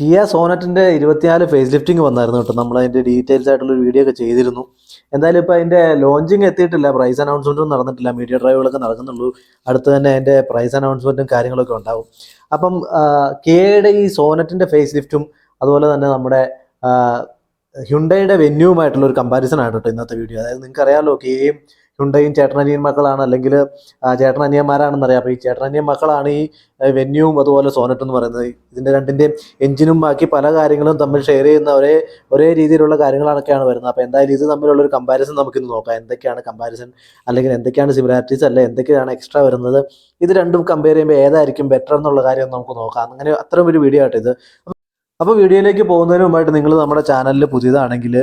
Kia സോനറ്റിന്റെ ഇരുപത്തിനാല് face lifting വന്നായിരുന്നു കേട്ടോ. നമ്മൾ അതിന്റെ ഡീറ്റെയിൽസ് ആയിട്ടുള്ള ഒരു വീഡിയോ ഒക്കെ ചെയ്തിരുന്നു. എന്തായാലും ഇപ്പോൾ അതിന്റെ ലോഞ്ചിങ് എത്തിയിട്ടില്ല. പ്രൈസ് അനൗൺസ്മെന്റും നടന്നിട്ടില്ല. മീഡിയ ഡ്രൈവുകളൊക്കെ നടക്കുന്നുള്ളൂ. അടുത്ത് തന്നെ അതിന്റെ പ്രൈസ് അനൗൺസ്മെന്റും കാര്യങ്ങളൊക്കെ ഉണ്ടാവും. അപ്പം കിയയുടെ ഈ സോനറ്റിന്റെ ഫേസ് ലിഫ്റ്റും അതുപോലെ തന്നെ നമ്മുടെ ഹ്യുണ്ടയുടെ വെന്യൂവുമായിട്ടുള്ള ഒരു കമ്പാരിസൺ ആണ് കേട്ടോ ഇന്നത്തെ വീഡിയോ അതായത് നിങ്ങൾക്കറിയാമല്ലോ കിയയും ഹ്യുണ്ടയും ചേട്ടനനിയൻ മക്കളാണ്. അല്ലെങ്കിൽ ചേട്ടനനിയന്മാരാണെന്നറിയാം. അപ്പോൾ ഈ ചേട്ടനനിയൻ മക്കളാണ് ഈ വെന്യൂവും അതുപോലെ സോനറ്റ് എന്ന് പറയുന്നത്. ഇതിന്റെ രണ്ടിന്റെയും എഞ്ചിനും ബാക്കി പല കാര്യങ്ങളും തമ്മിൽ ഷെയർ ചെയ്യുന്ന ഒരേ ഒരേ രീതിയിലുള്ള കാര്യങ്ങളൊക്കെയാണ് വരുന്നത്. അപ്പോൾ എന്തായാലും ഇത് തമ്മിലുള്ള ഒരു കമ്പാരിസൺ നമുക്കിന്ന് നോക്കാം. എന്തൊക്കെയാണ് കമ്പാരിസൺ അല്ലെങ്കിൽ എന്തൊക്കെയാണ് സിമിലാരിറ്റീസ് അല്ലെ? എന്തൊക്കെയാണ് എക്സ്ട്രാ വരുന്നത്? ഇത് രണ്ടും കമ്പയർ ചെയ്യുമ്പോൾ ഏതായിരിക്കും ബെറ്റർ എന്നുള്ള കാര്യം നമുക്ക് നോക്കാം. അങ്ങനെ അത്രയും ഒരു വീഡിയോ ആയിട്ട് ഇത്. അപ്പോൾ വീഡിയോയിലേക്ക് പോകുന്നതിന് മുമ്പായിട്ട് നിങ്ങൾ നമ്മുടെ ചാനലിൽ പുതിയതാണെങ്കിൽ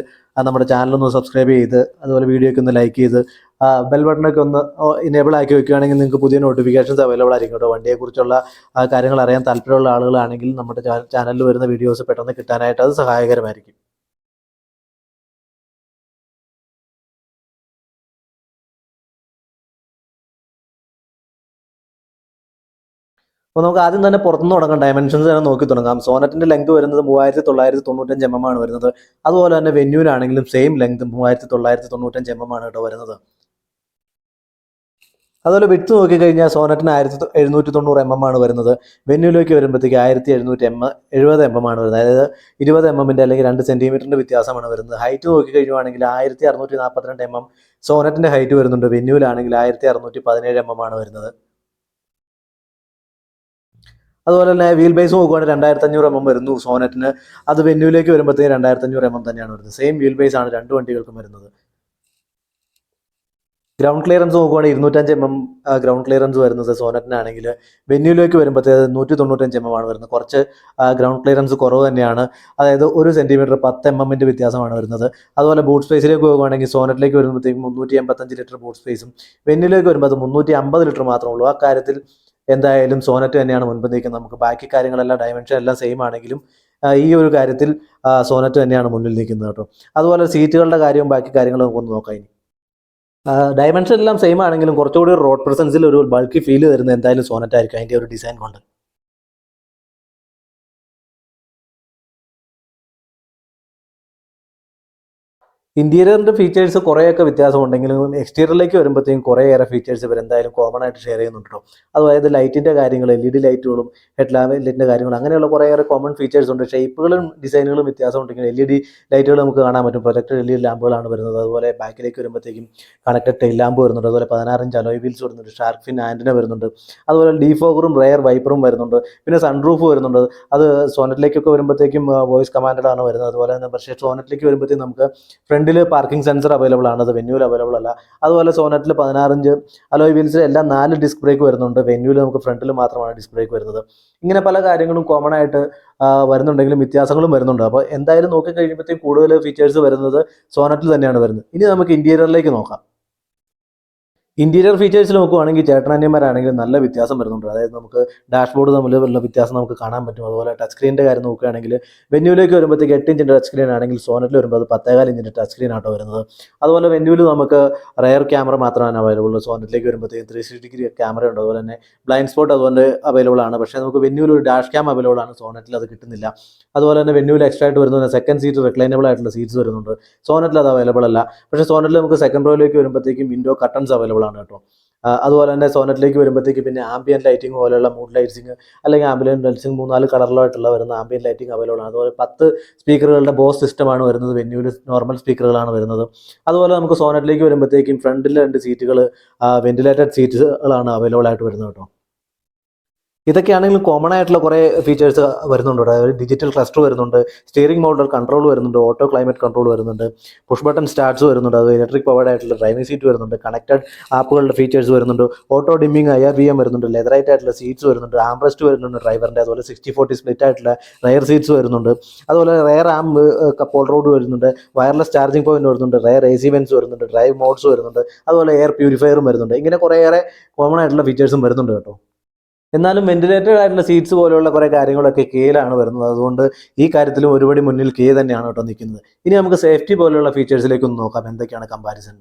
നമ്മുടെ ചാനലൊന്ന് സബ്സ്ക്രൈബ് ചെയ്ത് അതുപോലെ വീഡിയോയ്ക്ക് ഒന്ന് ലൈക്ക് ചെയ്ത് ബെൽ ബട്ടണൊക്കെ ഒന്ന് ഇനേബിൾ ആക്കി വെക്കുകയാണെങ്കിൽ നിങ്ങൾക്ക് പുതിയ നോട്ടിഫിക്കേഷൻസ് അവൈലബിൾ ആയിരിക്കും കേട്ടോ. വണ്ടിയെക്കുറിച്ചുള്ള കാര്യങ്ങൾ അറിയാൻ താല്പര്യമുള്ള ആളുകളാണെങ്കിൽ നമ്മുടെ ചാനലിൽ വരുന്ന വീഡിയോസ് പെട്ടെന്ന് കിട്ടാനായിട്ട് അത് സഹായകരമായിരിക്കും. അപ്പോൾ നമുക്ക് ആദ്യം തന്നെ പുറത്തുനിന്ന് തുടങ്ങാം. ഡയമെൻഷൻസ് തന്നെ നോക്കി തുടങ്ങാം. സോനറ്റിന്റെ ലെങ്ത് വരുന്നത് മൂവായിരത്തി തൊള്ളായിരത്തി തൊണ്ണൂറ്റഞ്ച് എം എം ആണ് വരുന്നത്. അതുപോലെ തന്നെ വെന്യൂരാണെങ്കിലും സെയിം ലെങ്ത് മൂവായിരത്തി തൊള്ളായിരത്തി തൊണ്ണൂറ്റഞ്ച് എം എം ആണ് കേട്ടോ വരുന്നത്. അതുപോലെ വിട്ട് നോക്കിക്കഴിഞ്ഞാൽ സോനറ്റിന് ആയിരത്തി എഴുന്നൂറ്റി തൊണ്ണൂറ് എം എം ആണ് വരുന്നത്. വെന്യൂലേക്ക് വരുമ്പോഴത്തേക്ക് ആയിരത്തി എഴുന്നൂറ്റി എം എഴുപത് എം എം ആണ് വരുന്നത്. അതായത് ഇരുപത് എം എമ്മിന്റെ അല്ലെങ്കിൽ രണ്ട് സെന്റിമീറ്ററിന്റെ വ്യത്യാസമാണ് വരുന്നത്. ഹൈറ്റ് നോക്കിക്കഴിഞ്ഞുവാണെങ്കിൽ ആയിരത്തി അറുന്നൂറ്റി നാൽപ്പത്തിരണ്ട് എം എം. സോനറ്റിന്റെ ഹൈറ്റ് വരുന്നുണ്ട്. വെന്യൂലാണെങ്കിൽ ആയിരത്തി അറുന്നൂറ്റി പതിനേഴ് എം എം ആണ് വരുന്നത്. അതുപോലെ തന്നെ വീൽ ബേസ് നോക്കുകയാണെങ്കിൽ രണ്ടായിരത്തി അഞ്ഞൂറ് എം എം വരുന്നു സോനറ്റിന്. അത് വെന്യൂലേക്ക് വരുമ്പോഴത്തേക്ക് രണ്ടായിരത്തി അഞ്ഞൂറ് എം എം തന്നെയാണ് വരുന്നത്. സെയിം വീൽ ബേസ് ആണ് രണ്ട് വണ്ടികൾക്കും വരുന്നത്. ഗ്രൗണ്ട് ക്ലിയറൻസ് നോക്കുകയാണെങ്കിൽ ഇരുന്നൂറ്റഞ്ച് എം എം ഗ്രൗണ്ട് ക്ലിയറൻസ് വരുന്നത് സോനറ്റിനാണെങ്കിൽ വെന്യൂലേക്ക് വരുമ്പോഴത്തേക്ക് നൂറ്റി തൊണ്ണൂറ്റഞ്ച് എം എം ആണ് വരുന്നത്. കുറച്ച് ഗ്രൗണ്ട് ക്ലിയറൻസ് കുറവ് തന്നെയാണ്. അതായത് ഒരു സെന്റിമീറ്റർ പത്ത് എം എമ്മിന്റെ വ്യത്യാസമാണ് വരുന്നത്. അതുപോലെ ബൂട്ട് സ്പേസിലേക്ക് പോകുകയാണെങ്കിൽ സോനറ്റിലേക്ക് വരുമ്പോഴത്തേക്കും മുന്നൂറ്റി എൺപത്തഞ്ച് ലിറ്റർ ബൂട്ട് സ്പേസും വെന്യൂലേക്ക് വരുമ്പോൾ അത് മുന്നൂറ്റി അമ്പത് ലിറ്റർ മാത്രമേ ഉള്ളൂ. ആ കാര്യത്തിൽ എന്തായാലും സോനറ്റ് തന്നെയാണ് മുൻപ് നിൽക്കുന്നത്. നമുക്ക് ബാക്കി കാര്യങ്ങളെല്ലാം ഡയമെൻഷൻ എല്ലാം സെയിം ആണെങ്കിലും ഈ ഒരു കാര്യത്തിൽ സോനറ്റ് തന്നെയാണ് മുന്നിൽ നിൽക്കുന്നത് കേട്ടോ. അതുപോലെ സീറ്റുകളുടെ കാര്യവും ബാക്കി കാര്യങ്ങളും നമുക്കൊന്ന് നോക്കാം ഇനി. ഡയമെൻഷൻ എല്ലാം സെയിം ആണെങ്കിലും കുറച്ചുകൂടി റോഡ് പ്രസൻസിൽ ഒരു ബൾക്കി ഫീൽ തരുന്നത് എന്തായാലും സോനറ്റ് ആയിരിക്കും. അതിന്റെ ഒരു ഡിസൈൻ കൊണ്ട്. ഇന്റീരിയറിന്റെ ഫീച്ചേഴ്സ് കുറേയൊക്കെ വ്യത്യാസമുണ്ടെങ്കിലും എക്സ്റ്റീരിയറിലേക്ക് വരുമ്പോഴത്തേക്കും കുറേയേറെ ഫീച്ചേഴ്സ് ഇവർ എന്തായാലും കോമൺ ആയിട്ട് ഷെയർ ചെയ്യുന്നുണ്ടോ അതായത് ലൈറ്റിന്റെ കാര്യങ്ങൾ എൽ ഇ ഡി ലൈറ്റുകളും ഹെഡ് ലൈറ്റിന്റെ കാര്യങ്ങളും അങ്ങനെയുള്ള കുറേയേറെ കോമൺ ഫീച്ചേഴ്സ് ഉണ്ട്. ഷേപ്പുകളും ഡിസൈനുകളും വ്യത്യാസം ഉണ്ടെങ്കിൽ എൽ ഇ ഡി ലൈറ്റുകൾ നമുക്ക് കാണാൻ പറ്റും. പ്രൊജക്ടഡ് എൽ ഇ ഡി ലാമ്പുകളാണ് വരുന്നത്. അതുപോലെ ബാക്കിലേക്ക് വരുമ്പോഴത്തേക്കും കണക്റ്റഡ് ടെയിൽ ലാമ്പ് വരുന്നുണ്ട്. അതുപോലെ പതിനാറ് ഇഞ്ച് അലോയ് വീൽസ് വരുന്നുണ്ട്. ഷാർക്ക് ഫിൻ ആന്റിന വരുന്നുണ്ട്. അതുപോലെ ഡീഫോഗറും റെയർ വൈപ്പറും വരുന്നുണ്ട്. പിന്നെ സൺറൂഫ് വരുന്നുണ്ട്. അത് സോനറ്റിലേക്കൊക്കെ വരുമ്പോഴത്തേക്കും വോയിസ് കമാൻഡഡ് ആണ് വരുന്നത്. അതുപോലെ തന്നെ പക്ഷേ സോനറ്റിലേക്ക് വരുമ്പോഴത്തേക്കും നമുക്ക് ഫ്രണ്ടിൽ പാർക്കിംഗ് സെൻസർ അവൈലബിൾ ആണ് അത് വെന്യൂൽ അവൈലബിൾ അല്ല. അതുപോലെ സോനറ്റിൽ പതിനാറിഞ്ച് അലോയ് വീൽസിൽ എല്ലാം നാല് ഡിസ്ക് ബ്രേക്ക് വരുന്നുണ്ട്. വെന്യൂൽ നമുക്ക് ഫ്രണ്ടിൽ മാത്രമാണ് ഡിസ്ക് ബ്രേക്ക് വരുന്നത്. ഇങ്ങനെ പല കാര്യങ്ങളും കോമൺ ആയിട്ട് വരുന്നുണ്ടെങ്കിലും വ്യത്യാസങ്ങളും വരുന്നുണ്ട്. അപ്പോൾ എന്തായാലും നോക്കി കഴിയുമ്പോഴത്തേക്കും കൂടുതൽ ഫീച്ചേഴ്സ് വരുന്നത് സോനറ്റിൽ തന്നെയാണ് വരുന്നത്. ഇനി നമുക്ക് ഇന്റീരിയറിലേക്ക് നോക്കാം. ഇന്റീരിയർ ഫീച്ചേഴ്സ് നോക്കുവാണെങ്കിൽ ചേട്ടനാന്യന്മാരാണെങ്കിൽ നല്ല വ്യത്യാസം വരുന്നുണ്ട്. അതായത് നമുക്ക് ഡാഷ്ബോർഡ് തമ്മിലുള്ള വ്യത്യാസം നമുക്ക് കാണാൻ പറ്റും. അതുപോലെ ടച്ച് സ്ക്രീനിന്റെ കാര്യം നോക്കുകയാണെങ്കിൽ വെന്യൂലേക്ക് വരുമ്പോഴത്തേക്ക് എട്ട് ഇഞ്ചിന്റെ ടച്ച് സ്ക്രീൻ ആണെങ്കിൽ സോനറ്റിൽ വരുമ്പോൾ അത് പത്തേകാൽ ഇഞ്ചിന്റെ ടച്ച് സ്ക്രീൻ ആട്ടോ വരുന്നത്. അതുപോലെ വെന്യൂവിൽ നമുക്ക് റയർ ക്യാമറ മാത്രമാണ് അവൈലബിൾ സോനറ്റിലേക്ക് വരുമ്പോഴത്തേക്ക് ത്രീ സിക്സ്റ്റി ഡിഗ്രി ക്യാമറ ഉണ്ട്. അതുപോലെ തന്നെ ബ്ലൈൻഡ് സ്പോട്ട് അതുപോലെ അവൈലബിൾ ആണ്. പക്ഷേ നമുക്ക് വെന്യൂവിൽ ഒരു ഡാഷ് ക്യാം അവൈലബിൾ ആണ്. സോനറ്റിൽ അത് കിട്ടുന്നില്ല. അതുപോലെ തന്നെ വെന്യൂവിൽ എക്സ്ട്രാ ആയിട്ട് വരുന്ന സെക്കൻഡ് സീറ്റ് റിക്ലൈനബിൾ ആയിട്ടുള്ള സീറ്റ്സ് വരുന്നുണ്ട്. സോനറ്റിൽ അത് അവൈലബിൾ അല്ല. പക്ഷേ സോനറ്റിൽ നമുക്ക് സെക്കൻഡ് റോയിലേക്ക് വരുമ്പോഴത്തേക്കും വിൻഡോ കട്ടൺസ് അവൈലബിൾ ആണ് കേട്ടോ. അതുപോലെ തന്നെ സോനറ്റിലേക്ക് വരുമ്പോഴത്തേക്ക് പിന്നെ ആംബിയൻ ലൈറ്റിംഗ് പോലെയുള്ള മൂഡ് ലൈറ്റ്സിങ് അല്ലെങ്കിൽ ആംബിയൻ ലൈറ്റ്സിങ് മൂന്നാൽ കളറിലായിട്ടുള്ള വരുന്ന ആംബിയൻ ലൈറ്റിംഗ് അവൈലബിൾ ആണ്. അതുപോലെ പത്ത് സ്പീക്കറുകളുടെ ബോസ് സിസ്റ്റമാണ് വരുന്നത്. വെന്യൂവിൽ നോർമൽ സ്പീക്കറുകളാണ് വരുന്നത്. അതുപോലെ നമുക്ക് സോനറ്റിലേക്ക് വരുമ്പോഴത്തേക്കും ഫ്രണ്ടിൽ രണ്ട് സീറ്റുകൾ വെന്റിലേറ്റഡ് സീറ്റുകളാണ് അവൈലബിൾ ആയിട്ട് വരുന്നത് കേട്ടോ. ഇതൊക്കെയാണെങ്കിലും കോമൺ ആയിട്ടുള്ള കുറേ ഫീച്ചേഴ്സ് വരുന്നുണ്ട്. അതായത് ഡിജിറ്റൽ ക്ലസ്റ്റർ വരുന്നുണ്ട് സ്റ്റിയറിംഗ് മോഡൽ കൺട്രോൾ വരുന്നുണ്ട് ഓട്ടോ ക്ലൈമറ്റ് കൺട്രോൾ വരുന്നുണ്ട് പുഷ് ബട്ടൺ സ്റ്റാർട്ട്സ് വരുന്നുണ്ട് അത് ഇലക്ട്രിക് പവർഡ് ആയിട്ടുള്ള ഡ്രൈവിംഗ് സീറ്റ് വരുന്നുണ്ട് കണക്റ്റഡ് ആപ്പുകളുടെ ഫീച്ചേഴ്സ് വരുന്നുണ്ട് auto dimming I R B M വരുന്നുണ്ട് ലെതറൈറ്റ് ആയിട്ടുള്ള സീറ്റ്സ് വരുന്നുണ്ട് ആംബ്രസ്റ്റ് വരുന്നുണ്ട് ഡ്രൈവറിന്റെ അതുപോലെ സിക്സ്റ്റി ഫോർട്ടി സ്പ്ലിറ്റ് ആയിട്ടുള്ള റയർ സീറ്റ്സ് വരുന്നുണ്ട്. അതുപോലെ റയർ ആം കപ്പോൾ റോഡ് വരുന്നുണ്ട് വയർലെസ് ചാർജിംഗ് പോയിന്റ് വരുന്നുണ്ട് റയർ എ സി വെൻസ് വരുന്നുണ്ട് ഡ്രൈവ് മോഡ്സ് വരുന്നുണ്ട് അതുപോലെ എയർ പ്യൂരിഫയറും വരുന്നുണ്ട്. ഇങ്ങനെ കുറേയേറെ കോമൺ ആയിട്ടുള്ള ഫീച്ചേഴ്സും വരുന്നുണ്ട് കേട്ടോ. എന്നാലും വെന്റിലേറ്റഡ് ആയിട്ടുള്ള സീറ്റ്സ് പോലെയുള്ള കുറേ കാര്യങ്ങളൊക്കെ കെയിലാണ് വരുന്നത്. അതുകൊണ്ട് ഈ കാര്യത്തിലും ഒരുപടി മുന്നിൽ കെ തന്നെയാണ് കേട്ടോ നിൽക്കുന്നത്. ഇനി നമുക്ക് സേഫ്റ്റി പോലെയുള്ള ഫീച്ചേഴ്സിലേക്ക് ഒന്ന് നോക്കാം. എന്തൊക്കെയാണ് കമ്പാരിസൺ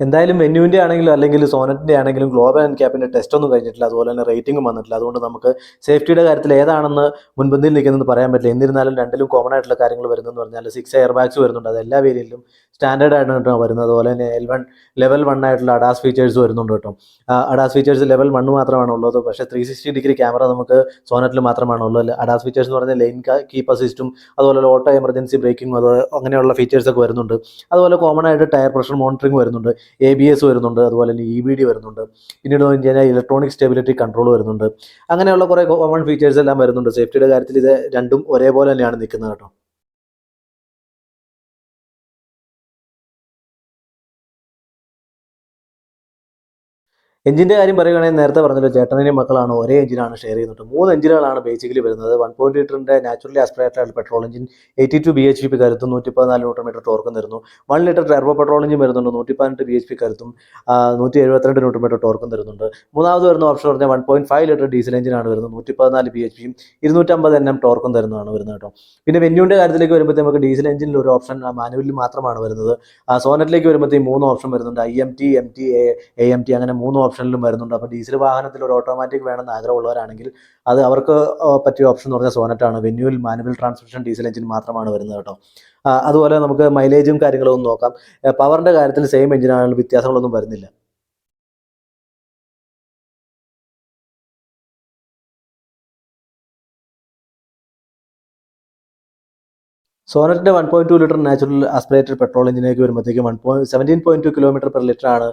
എന്തായാലും വെന്യൂവിന്റെ ആണെങ്കിലും അല്ലെങ്കിൽ സോനറ്റിന്റെ ആണെങ്കിലും ഗ്ലോബൽ ആൻഡ് ക്യാപ്പിന്റെ ടെസ്റ്റ് ഒന്നും കഴിഞ്ഞിട്ടില്ല. അതുപോലെ തന്നെ റേറ്റിംഗും വന്നിട്ടില്ല. അതുകൊണ്ട് നമുക്ക് സേഫ്റ്റിയുടെ കാര്യത്തിൽ ഏതാണെന്ന് മുൻപന്തിയിൽ നിൽക്കുന്നത് പറയാൻ പറ്റില്ല. എന്നിരുന്നാലും രണ്ടിലും കോമൺ ആയിട്ടുള്ള കാര്യങ്ങൾ വരുന്നതെന്ന് പറഞ്ഞാൽ സിക്സ് എയർ ബാഗ്സ് വരുന്നുണ്ട്. അത് എല്ലാ വേരിയലിലും സ്റ്റാൻഡേർഡ് ആയിട്ടാണ് വരുന്നത്. അതുപോലെ തന്നെ എൽ വൺ ലെവൽ വൺ ആയിട്ടുള്ള അഡാസ് ഫീച്ചേഴ്സ് വരുന്നുണ്ട് കേട്ടോ. അഡാസ് ഫീച്ചേഴ്സ് ലെവൽ വൺ മാത്രമാണ് ഉള്ളത്. പക്ഷേ ത്രീ സിക്സ്റ്റി ഡിഗ്രി ക്യാമറ നമുക്ക് സോനറ്റിൽ മാത്രമാണ് ഉള്ളത്. അഡാസ് ഫീച്ചേഴ്സ് എന്ന് പറഞ്ഞാൽ ലൈൻ കീപ്പ് അസിസ്റ്റും അതുപോലെ ഓട്ടോ എമർജൻസി ബ്രേക്കിംഗ് അത് അങ്ങനെയുള്ള ഫീച്ചേഴ്സൊക്കെ വരുന്നുണ്ട്. അതുപോലെ കോമൺ ആയിട്ട് ടയർ പ്രഷർ മോണിറ്ററിംഗ് വരുന്നുണ്ട്. എ ബി എസ് വരുന്നുണ്ട് അതുപോലെ തന്നെ ഇ ബി ഡി വരുന്നുണ്ട്. പിന്നീട് നോക്കി കഴിഞ്ഞാൽ ഇലക്ട്രോണിക് സ്റ്റെബിലിറ്റി കൺട്രോൾ വരുന്നുണ്ട്. അങ്ങനെയുള്ള കുറേ കോമൺ ഫീച്ചേഴ്സ് എല്ലാം വരുന്നുണ്ട്. സേഫ്റ്റിയുടെ കാര്യത്തിൽ ഇത് രണ്ടും ഒരേപോലെ തന്നെയാണ് നിൽക്കുന്നത് കേട്ടോ. എഞ്ചിന്റെ കാര്യം പറയുകയാണെങ്കിൽ നേരത്തെ പറഞ്ഞല്ലോ ചേട്ടനെയും മക്കളാണ് ഒരേ എഞ്ചിനാണ് ഷെയർ ചെയ്യുന്നത്. മൂന്ന് എഞ്ചിനുകളാണ് ബേസിക്കലി വരുന്നത്. വൺ പോയിന്റ് ലിറ്ററിന്റെ നാച്ചുറലി ആസ്പിറേറ്റഡ് ആയിട്ടുള്ള petrol engine eighty two B H P കരുത്തും നൂറ്റി പതിനാല് ന്യൂട്രൺ മീറ്റർ ടോർക്കും തരുന്നു. One litre turbo petrol engine വരുന്നുണ്ട് നൂറ്റി പതിനെട്ട് ബി എച്ച് പി കരുത്തും നൂറ്റി എഴുപത്തിരണ്ട് ന്യൂട്രൺ മീറ്റർ ടോർക്കും തരുന്നുണ്ട്. മൂന്നാമത് വരുന്ന ഓപ്ഷൻ പറഞ്ഞാൽ one point five litre diesel എഞ്ചിനാണ് വരുന്നത് നൂറ്റി പതിനാല് ബി എച്ച് പിയും ഇരുന്നൂറ്റമ്പത് എൻ എം ടോർക്കും തരുന്നതാണ് വരുന്നത് കേട്ടോ. പിന്നെ വെന്യൂന്റെ കാര്യത്തിലേക്ക് വരുമ്പോഴത്തേക്ക് ഡീസൽ എഞ്ചിനിൽ ഒരു ഓപ്ഷൻ മാനുവലി മാത്രമാണ് വരുന്നത്. സോനറ്റിലേക്ക് വരുമ്പോഴത്തേക്ക് മൂന്ന് ഓപ്ഷൻ വരുന്നുണ്ട് I M T M T A M T അങ്ങനെ മൂന്ന് ഓപ്ഷനിലും വരുന്നുണ്ട്. അപ്പോൾ ഡീസൽ വാഹനത്തിൽ ഒരു ഓട്ടോമാറ്റിക് വേണമെന്ന് ആഗ്രഹമുള്ളവരാണെങ്കിൽ അത് അവർക്ക് പറ്റിയ ഓപ്ഷൻ എന്ന് പറഞ്ഞാൽ സോനറ്റാണ് വെന്യൂവിൽ മാനുവൽ ട്രാൻസ്മിഷൻ ഡീസൽ എഞ്ചിൻ മാത്രമാണ് വരുന്നത് കേട്ടോ. അതുപോലെ നമുക്ക് മൈലേജും കാര്യങ്ങളും ഒന്ന് നോക്കാം. പവറിന്റെ കാര്യത്തിൽ സെയിം എഞ്ചിനാണെങ്കിൽ വ്യത്യാസങ്ങളൊന്നും വരുന്നില്ല. സോനറ്റിന്റെ one point two litre natural aspirated petrol എഞ്ചിനേക്ക് വരുമ്പോഴത്തേക്കും one point seventeen point two kilometre per litre ആണ്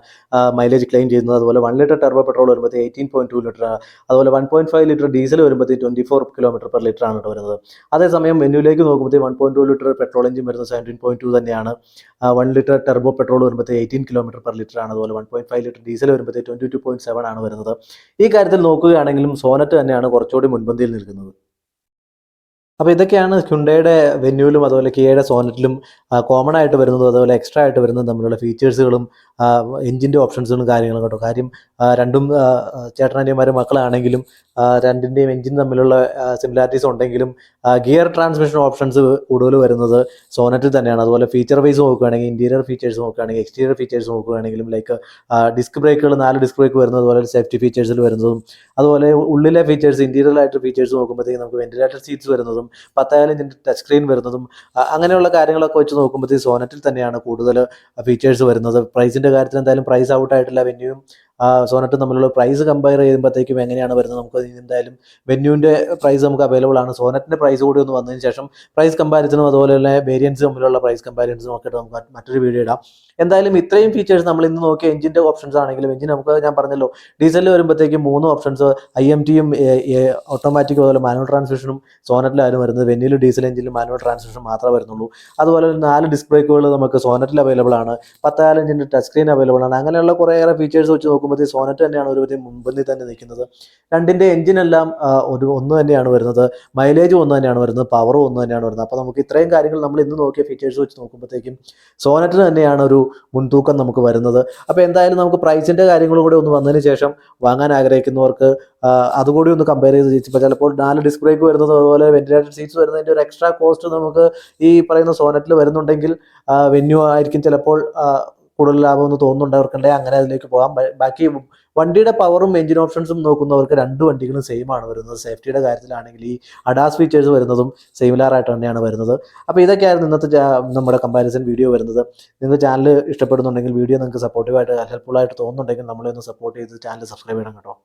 മൈലേജ് ക്ലെയിം ചെയ്യുന്നത്. അതുപോലെ വൺ ലിറ്റർ ടെർബോ പെട്രോൾ വരുമ്പോഴത്തേക്ക് എയ്റ്റീൻ പോയിന്റ് ടു ലിറ്റർ അതുപോലെ one point five litre diesel വരുമ്പോഴത്തേക്ക് twenty four kilometre per litre ആണ് വരുന്നത്. അതേസമയം മെനുവിലേക്ക് നോക്കുമ്പോഴത്തേക്ക് one point two litre petrol engine വരുന്നത് സെവന്റീൻ പോയിന്റ് ടു തന്നെയാണ്. വൺ ലിറ്റർ ടെർബോ പെട്രോൾ വരുമ്പോഴത്തേക്ക് എയ്റ്റീൻ കിലോമീറ്റർ പെർ ലിറ്റർ ആണ്. അതുപോലെ one point five litre diesel വരുമ്പോഴത്തേക്ക് ട്വന്റി ടു പോയിന്റ് സെവൻ ആണ് വരുന്നത്. ഈ കാര്യത്തിൽ നോക്കുകയാണെങ്കിലും സോനറ്റ് തന്നെയാണ് കുറച്ചുകൂടി മുൻപന്തിയിൽ നിൽക്കുന്നത്. അപ്പോൾ ഇതൊക്കെയാണ് ഹ്യുണ്ടയുടെ വെന്യൂലും അതുപോലെ കിയയുടെ സോനറ്റിലും കോമൺ ആയിട്ട് വരുന്നതും അതുപോലെ എക്സ്ട്രാ ആയിട്ട് വരുന്നതും തമ്മിലുള്ള ഫീച്ചേഴ്സുകളും എഞ്ചിന്റെ ഓപ്ഷൻസുകളും കാര്യങ്ങളും കേട്ടോ. കാര്യം രണ്ടും ചേട്ടനനിയന്മാരും മക്കളാണെങ്കിലും രണ്ടിന്റെയും എഞ്ചിൻ തമ്മിലുള്ള സിമിലാരിറ്റീസ് ഉണ്ടെങ്കിലും ഗിയർ ട്രാൻസ്മിഷൻ ഓപ്ഷൻസ് കൂടുതൽ വരുന്നത് സോനറ്റിൽ തന്നെയാണ്. അതുപോലെ ഫീച്ചർ വൈസ് നോക്കുകയാണെങ്കിൽ ഇന്റീരിയർ ഫീച്ചേഴ്സ് നോക്കുകയാണെങ്കിൽ എക്സ്റ്റീരിയർ ഫീച്ചേഴ്സ് നോക്കുകയാണെങ്കിലും ലൈക്ക് ഡിസ്ക് ബ്രേക്കുകൾ നാല് ഡിസ്ക് ബ്രേക്ക് വരുന്നത് അതുപോലെ സേഫ്റ്റി ഫീച്ചേഴ്സിൽ വരുന്നതും അതുപോലെ ഉള്ളിലെ ഫീച്ചേഴ്സ് ഇന്റീരിയർ ആയിട്ട് ഫീച്ചേഴ്സ് നോക്കുമ്പോഴത്തേക്കും നമുക്ക് വെന്റിലേറ്റർ സീറ്റ്സ് വരുന്നതും പത്തായാലും ഇതിന്റെ ടച്ച് സ്ക്രീൻ വരുന്നതും അങ്ങനെയുള്ള കാര്യങ്ങളൊക്കെ വെച്ച് നോക്കുമ്പോഴത്തേക്ക് സോനറ്റിൽ തന്നെയാണ് കൂടുതൽ ഫീച്ചേഴ്സ് വരുന്നത്. പ്രൈസിന്റെ കാര്യത്തിൽ എന്തായാലും പ്രൈസ് ഔട്ട് ആയിട്ടില്ല. വെന്യൂവും സോനറ്റും തമ്മിലുള്ള പ്രൈസ് കമ്പയർ ചെയ്യുമ്പോഴത്തേക്കും എങ്ങനെയാണ് വരുന്നത്? നമുക്ക് എന്തായാലും വെന്യൂവിന്റെ പ്രൈസ് നമുക്ക് അവൈലബിൾ ആണ്. സോനറ്റിന്റെ പ്രൈസ് കൂടി ഒന്ന് വന്നതിന് ശേഷം പ്രൈസ് കമ്പാരിസനും അതുപോലെ തന്നെ വേരിയൻസ് തമ്മിലുള്ള പ്രൈസ് കമ്പാരിസനും ഒക്കെ നമുക്ക് മറ്റൊരു വീഡിയോ ഇടാം. എന്തായാലും ഇത്രയും ഫീച്ചേഴ്സ് നമ്മൾ ഇന്ന് നോക്കിയ എഞ്ചിന്റെ ഓപ്ഷൻസ് ആണെങ്കിലും എഞ്ചിൻ നമുക്ക് ഞാൻ പറഞ്ഞല്ലോ ഡീസലിൽ വരുമ്പോഴത്തേക്കും മൂന്ന് ഓപ്ഷൻസ് ഐ എം ടിയും ഓട്ടോമാറ്റിക് അതുപോലെ മാനുവൽ ട്രാൻസ്മിഷനും സോനറ്റിലായാലും വരുന്നത്. വെന്യൂലും ഡീസൽ എഞ്ചിലും മാനുവൽ ട്രാൻസ്മിഷൻ മാത്രമേ വരുന്നുള്ളൂ. അതുപോലെ നാല് ഡിസ്ക് നമുക്ക് സോനറ്റിൽ അവൈലബിൾ ആണ്. പത്തായാലും ഇഞ്ചിന്റെ ടച്ച് സ്ക്രീൻ അവൈലബിൾ ആണ്. അങ്ങനെയുള്ള കുറേയേറെ ഫീച്ചേഴ്സ് വെച്ച് നോക്കുമ്പോഴത്തേക്ക് സോനറ്റ് തന്നെയാണ് ഒരു മുൻപന്തിൽ തന്നെ നിൽക്കുന്നത്. രണ്ടിന്റെ എഞ്ചിനെല്ലാം ഒരു ഒന്ന് തന്നെയാണ് വരുന്നത്. മൈലേജും ഒന്ന് തന്നെയാണ് വരുന്നത്. പവറും ഒന്ന് തന്നെയാണ് വരുന്നത്. അപ്പോൾ നമുക്ക് ഇത്രയും കാര്യങ്ങൾ നമ്മൾ ഇന്ന് നോക്കിയ ഫീച്ചേഴ്സ് വെച്ച് നോക്കുമ്പോഴത്തേക്കും സോനറ്റിന് തന്നെയാണ് ഒരു മുൻതൂക്കം നമുക്ക് വരുന്നത്. അപ്പോൾ എന്തായാലും നമുക്ക് പ്രൈസിന്റെ കാര്യങ്ങളും കൂടെ ഒന്ന് വന്നതിന് ശേഷം വാങ്ങാൻ ആഗ്രഹിക്കുന്നവർക്ക് അതുകൂടി ഒന്ന് കമ്പയർ ചെയ്ത് ഇപ്പോൾ ചിലപ്പോൾ നാല് ഡിസ്ക് ബ്രേക്ക് വരുന്നത് അതുപോലെ വെന്റിലേറ്റഡ് സീറ്റ്സ് വരുന്നതിന്റെ ഒരു എക്സ്ട്രാ കോസ്റ്റ് നമുക്ക് ഈ പറയുന്ന സോനറ്റിൽ വരുന്നുണ്ടെങ്കിൽ വെന്യൂ ആയിരിക്കും ചിലപ്പോൾ കൂടുതൽ ലാഭം തോന്നുന്നുണ്ട് അവർക്കുണ്ടെങ്കിൽ അങ്ങനെ അതിലേക്ക് പോകാം. ബാക്കി വണ്ടിയുടെ പവറും എഞ്ചിൻ ഓപ്ഷൻസും നോക്കുന്നവർക്ക് രണ്ട് വണ്ടികളും സെയിം ആണ് വരുന്നത്. സേഫ്റ്റിയുടെ കാര്യത്തിലാണെങ്കിൽ ഈ അഡാസ് ഫീച്ചേഴ്സ് വരുന്നതും സിമിലാർ ആയിട്ട് തന്നെയാണ് വരുന്നത്. അപ്പോൾ ഇതൊക്കെയായിരുന്നു ഇന്നത്തെ നമ്മുടെ കമ്പാരിസൺ വീഡിയോ വരുന്നത്. നിങ്ങൾ ചാനൽ ഇഷ്ടപ്പെടുന്നുണ്ടെങ്കിൽ വീഡിയോ നിങ്ങൾക്ക് സപ്പോർട്ടീവായിട്ട് ഹെൽപ്ഫുൾ ആയിട്ട് തോന്നുന്നുണ്ടെങ്കിൽ നമ്മളെ ഒന്ന് സപ്പോർട്ട് ചെയ്ത് ചാനൽ സബ്സ്ക്രൈബ് ചെയ്യണം കേട്ടോ.